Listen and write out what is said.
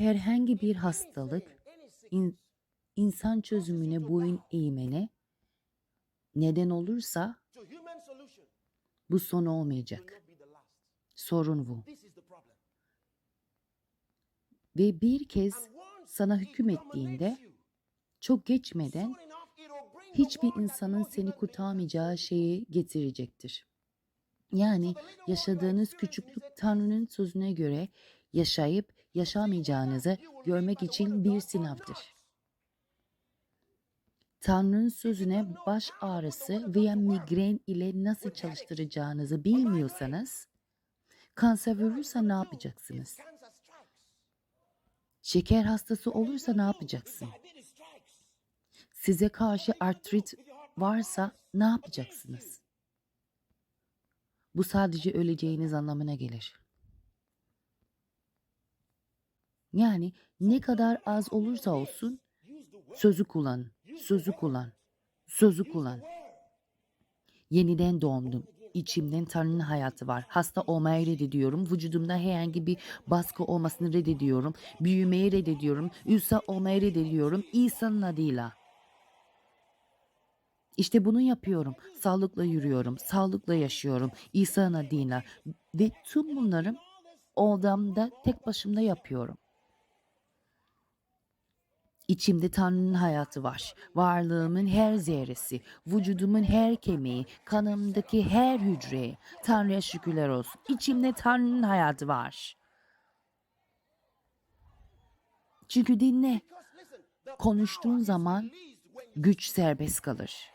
herhangi bir hastalık in- insan çözümüne boyun eğmene neden olursa bu son olmayacak. Sorun bu. Ve bir kez sana hüküm ettiğinde çok geçmeden hiçbir insanın seni kurtarmayacağı şeyi getirecektir. Yani yaşadığınız küçüklük Tanrı'nın sözüne göre yaşayıp yaşamayacağınızı görmek için bir sınavdır. Tanrı'nın sözüne baş ağrısı veya migren ile nasıl çalıştıracağınızı bilmiyorsanız kanser vurursa ne yapacaksınız? Şeker hastası olursa ne yapacaksın? Size karşı artrit varsa ne yapacaksınız? Bu sadece öleceğiniz anlamına gelir. Yani ne kadar az olursa olsun sözü kullan, sözü kullan, sözü kullan. Yeniden doğdum. İçimden Tanrı'nın hayatı var. Hasta olmayı reddediyorum. Vücudumda herhangi bir baskı olmasını reddediyorum. Büyümeyi reddediyorum. Ülsa olmayı reddediyorum. İsa'nın adıyla. İşte bunu yapıyorum. Sağlıkla yürüyorum. Sağlıkla yaşıyorum. İsa'nın adıyla. Ve tüm bunları odamda tek başımda yapıyorum. İçimde Tanrı'nın hayatı var. Varlığımın her zerresi, vücudumun her kemiği, kanımdaki her hücre. Tanrı'ya şükürler olsun. İçimde Tanrı'nın hayatı var. Çünkü dinle, konuştuğun zaman güç serbest kalır.